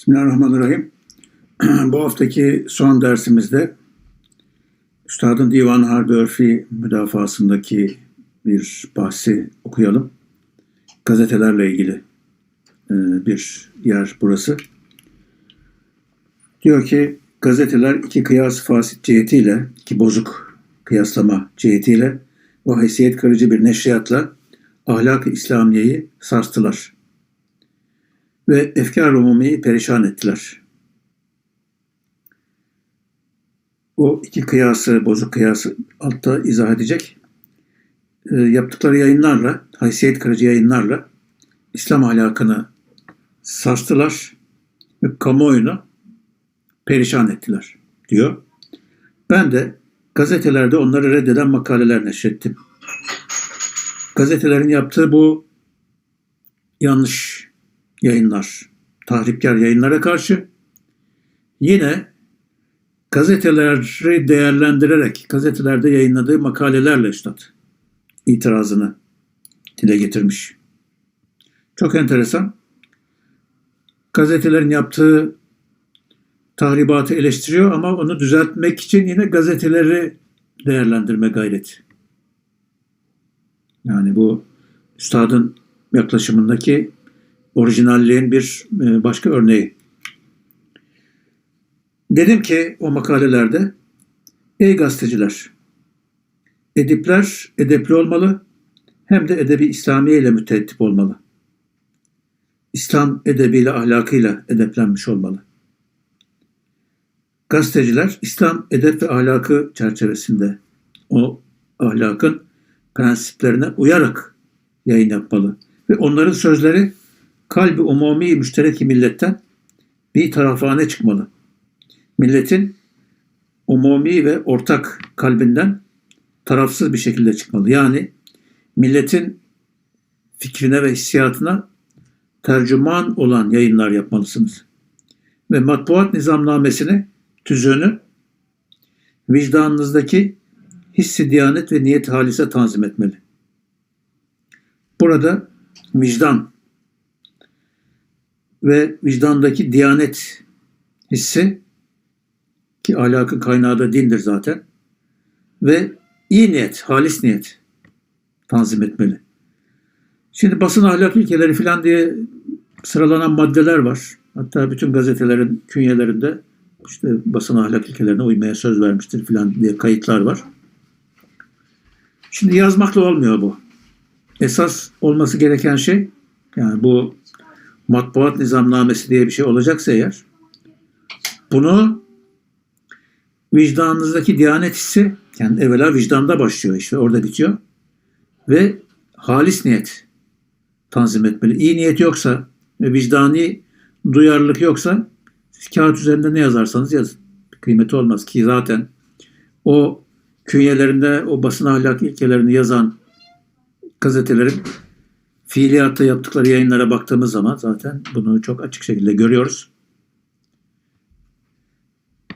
Bismillahirrahmanirrahim. Bu haftaki son dersimizde Üstadın Divan Harbi Örfi müdafasındaki bir bahsi okuyalım. Gazetelerle ilgili e, bir yer burası. Diyor ki gazeteler iki kıyas fasit cihetiyle, iki bozuk kıyaslama cihetiyle ve haysiyet kırıcı bir neşriyatla ahlak-ı İslamiye'yi sarstılar ve efkar umumiyi perişan ettiler. O iki kıyası, bozuk kıyası altta izah edecek. E, yaptıkları yayınlarla, haysiyet kırıcı yayınlarla İslam ahlakını sarstılar ve kamuoyunu perişan ettiler diyor. Ben de gazetelerde onları reddeden makaleler neşrettim. Gazetelerin yaptığı bu yanlış yayınlar, tahripkar yayınlara karşı yine gazeteleri değerlendirerek gazetelerde yayınladığı makalelerle üstad itirazını dile getirmiş. Çok enteresan. Gazetelerin yaptığı tahribatı eleştiriyor ama onu düzeltmek için yine gazeteleri değerlendirme gayreti. Yani bu üstadın yaklaşımındaki orijinalliğin bir e, başka örneği. Dedim ki o makalelerde, ey gazeteciler, edipler edepli olmalı, hem de edebi İslamiye ile müteeddip olmalı. İslam edebiyle, ahlakıyla edeplenmiş olmalı. Gazeteciler İslam edep ve ahlakı çerçevesinde o ahlakın prensiplerine uyarak yayın yapmalı. Ve onların sözleri kalbi umumi müştereki milletten bir tarafane çıkmalı. Milletin umumi ve ortak kalbinden tarafsız bir şekilde çıkmalı. Yani milletin fikrine ve hissiyatına tercüman olan yayınlar yapmalısınız. Ve matbuat nizamnamesini, tüzüğünü vicdanınızdaki hissi diyanet ve niyet halise tanzim etmeli. Burada vicdan ve vicdandaki diyanet hissi ki ahlakın kaynağı da dindir zaten ve iyi niyet, halis niyet tanzim etmeli. Şimdi basın ahlak ilkeleri falan diye sıralanan maddeler var. Hatta bütün gazetelerin künyelerinde işte basın ahlak ilkelerine uymaya söz vermiştir falan diye kayıtlar var. Şimdi yazmakla olmuyor bu. Esas olması gereken şey yani bu matbuat nizamnamesi diye bir şey olacaksa eğer bunu vicdanınızdaki diyanet hissi yani evvela vicdanda başlıyor işte orada bitiyor ve halis niyet tanzim etmeli. İyi niyet yoksa ve vicdani duyarlılık yoksa siz kağıt üzerinde ne yazarsanız yazın. Kıymeti olmaz ki zaten o künyelerinde o basın ahlak ilkelerini yazan gazetelerin fiiliyatta yaptıkları yayınlara baktığımız zaman zaten bunu çok açık şekilde görüyoruz.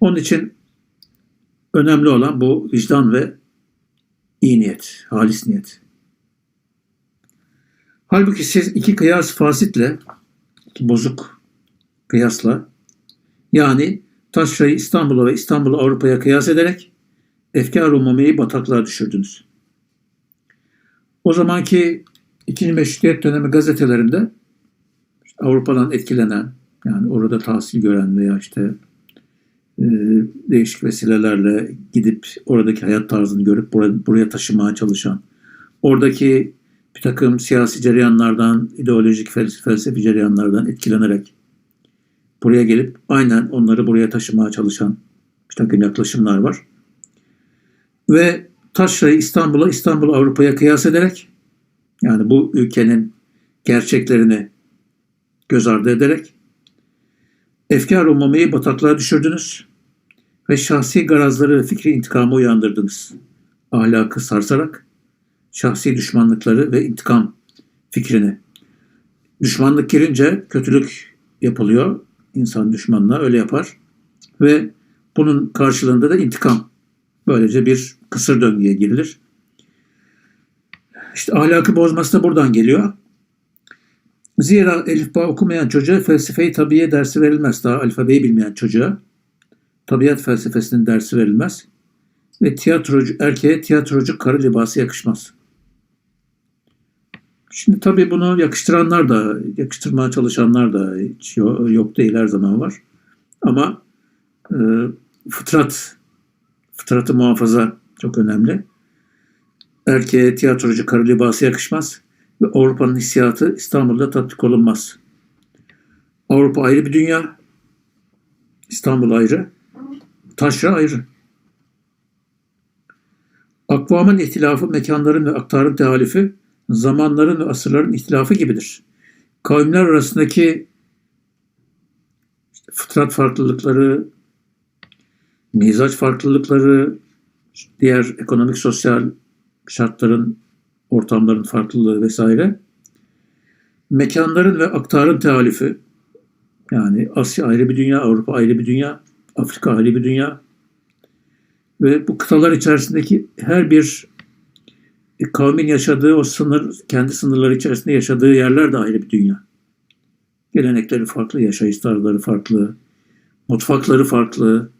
Onun için önemli olan bu vicdan ve iyi niyet, halis niyet. Halbuki siz iki kıyas fasitle, iki bozuk kıyasla yani Taşra'yı İstanbul'a ve İstanbul'u Avrupa'ya kıyas ederek efkar umumiyi bataklığa düşürdünüz. O zamanki İkinci Meşrutiyet dönemi gazetelerinde işte Avrupa'dan etkilenen yani orada tahsil gören veya işte e, değişik vesilelerle gidip oradaki hayat tarzını görüp buraya, buraya taşımaya çalışan, oradaki bir takım siyasi cereyanlardan, ideolojik felsefi cereyanlardan etkilenerek buraya gelip aynen onları buraya taşımaya çalışan bir takım yaklaşımlar var. Ve Taşra'yı İstanbul'a, İstanbul Avrupa'ya kıyas ederek yani bu ülkenin gerçeklerini göz ardı ederek efkar umumiyi bataklığa düşürdünüz ve şahsi garazları ve fikri intikamı uyandırdınız. Ahlakı sarsarak şahsi düşmanlıkları ve intikam fikrini. Düşmanlık girince kötülük yapılıyor. İnsan düşmanına öyle yapar. Ve bunun karşılığında da intikam. Böylece bir kısır döngüye girilir. İşte ahlakı bozması da buradan geliyor. Zira elifba okumayan çocuğa felsefe-i tabiye dersi verilmez. Daha alfabeyi bilmeyen çocuğa tabiat felsefesinin dersi verilmez. Ve tiyatrocu, erkeğe tiyatrocu karı libası yakışmaz. Şimdi tabii bunu yakıştıranlar da, yakıştırmaya çalışanlar da hiç yok değil her zaman var. Ama e, fıtrat, fıtratı muhafaza çok önemli. Erkeğe tiyatrocu karı libası yakışmaz ve Avrupa'nın hissiyatı İstanbul'da tatbik olunmaz. Avrupa ayrı bir dünya, İstanbul ayrı, taşra ayrı. Akvamın ihtilafı, mekanların ve aktarın tehalifi, zamanların ve asırların ihtilafı gibidir. Kavimler arasındaki işte fıtrat farklılıkları, mizaç farklılıkları, diğer ekonomik sosyal şartların, ortamların farklılığı vesaire. Mekanların ve aktarın tealifi, yani Asya ayrı bir dünya, Avrupa ayrı bir dünya, Afrika ayrı bir dünya. Ve bu kıtalar içerisindeki her bir kavmin yaşadığı o sınır, kendi sınırları içerisinde yaşadığı yerler de ayrı bir dünya. Gelenekleri farklı, yaşayış tarzları farklı, mutfakları farklı,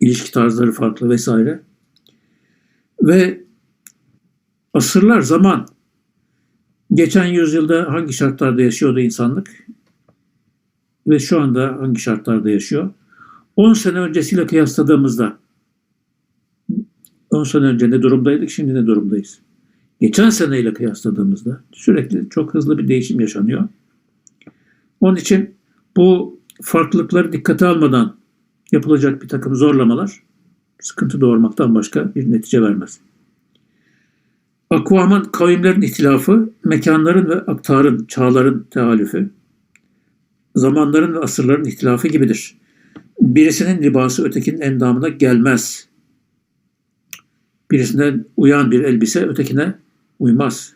ilişki tarzları farklı vesaire. Ve asırlar zaman geçen yüzyılda hangi şartlarda yaşıyordu insanlık ve şu anda hangi şartlarda yaşıyor? 10 sene öncesiyle kıyasladığımızda 10 sene önce ne durumdaydık, şimdi ne durumdayız? Geçen seneyle kıyasladığımızda sürekli çok hızlı bir değişim yaşanıyor. Onun için bu farklılıkları dikkate almadan yapılacak bir takım zorlamalar sıkıntı doğurmaktan başka bir netice vermez. Akvamın kavimlerin ihtilafı, mekanların ve aktarın, çağların tealüfü, zamanların ve asırların ihtilafı gibidir. Birisinin libası ötekinin endamına gelmez. Birisinden uyan bir elbise ötekine uymaz.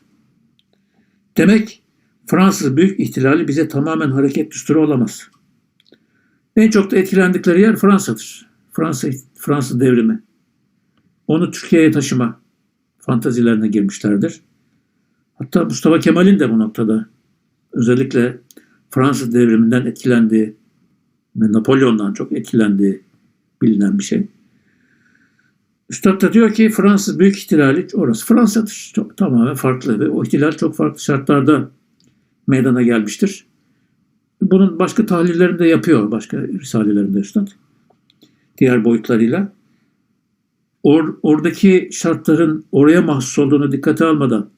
Demek Fransız büyük ihtilali bize tamamen hareket düsturu olamaz. En çok da etkilendikleri yer Fransa'dır. Fransa, Fransız devrimi. Onu Türkiye'ye taşıma fantazilerine girmişlerdir. Hatta Mustafa Kemal'in de bu noktada özellikle Fransız devriminden etkilendiği ve Napolyon'dan çok etkilendiği bilinen bir şey. Üstad da diyor ki Fransız büyük ihtilali orası Fransa'dır. Çok tamamen farklı ve o ihtilal çok farklı şartlarda meydana gelmiştir. Bunun başka tahlillerini de yapıyor başka risalelerinde Üstad. Diğer boyutlarıyla. Or, oradaki şartların oraya mahsus olduğunu dikkate almadan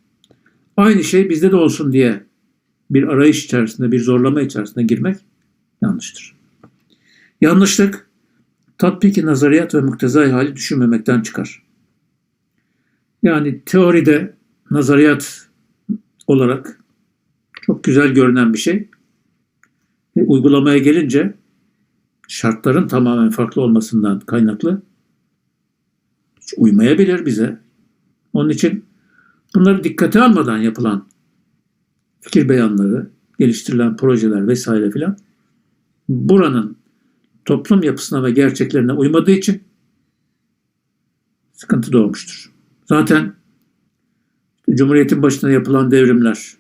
aynı şey bizde de olsun diye bir arayış içerisinde, bir zorlama içerisinde girmek yanlıştır. Yanlışlık tatbiki nazariyat ve muktezai hali düşünmemekten çıkar. Yani teoride nazariyat olarak çok güzel görünen bir şey. Uygulamaya gelince şartların tamamen farklı olmasından kaynaklı uymayabilir bize. Onun için bunları dikkate almadan yapılan fikir beyanları, geliştirilen projeler vesaire filan buranın toplum yapısına ve gerçeklerine uymadığı için sıkıntı doğmuştur. Zaten Cumhuriyet'in başına yapılan devrimler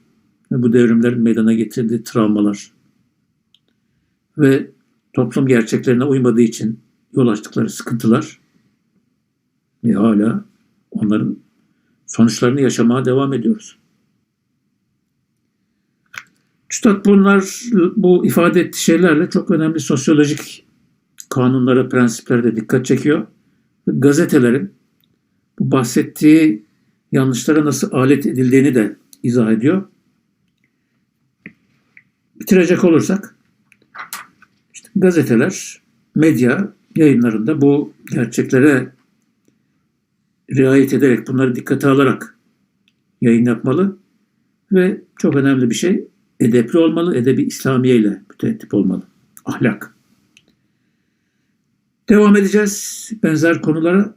ve bu devrimlerin meydana getirdiği travmalar ve toplum gerçeklerine uymadığı için yol açtıkları sıkıntılar ve hala onların sonuçlarını yaşamaya devam ediyoruz. Üstad bunlar bu ifade ettiği şeylerle çok önemli sosyolojik kanunlara, prensiplere de dikkat çekiyor. Gazetelerin bu bahsettiği yanlışlara nasıl alet edildiğini de izah ediyor. Bitirecek olursak işte gazeteler, medya yayınlarında bu gerçeklere riayet ederek, bunları dikkate alarak yayın yapmalı ve çok önemli bir şey edepli olmalı, edebi İslamiye ile müteettip olmalı. Ahlak. Devam edeceğiz benzer konulara.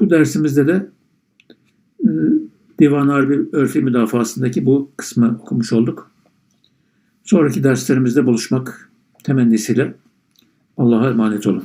Bu dersimizde de e, Divan Harbi Örfi Müdafası'ndaki bu kısmı okumuş olduk. Sonraki derslerimizde buluşmak temennisiyle Allah'a emanet olun.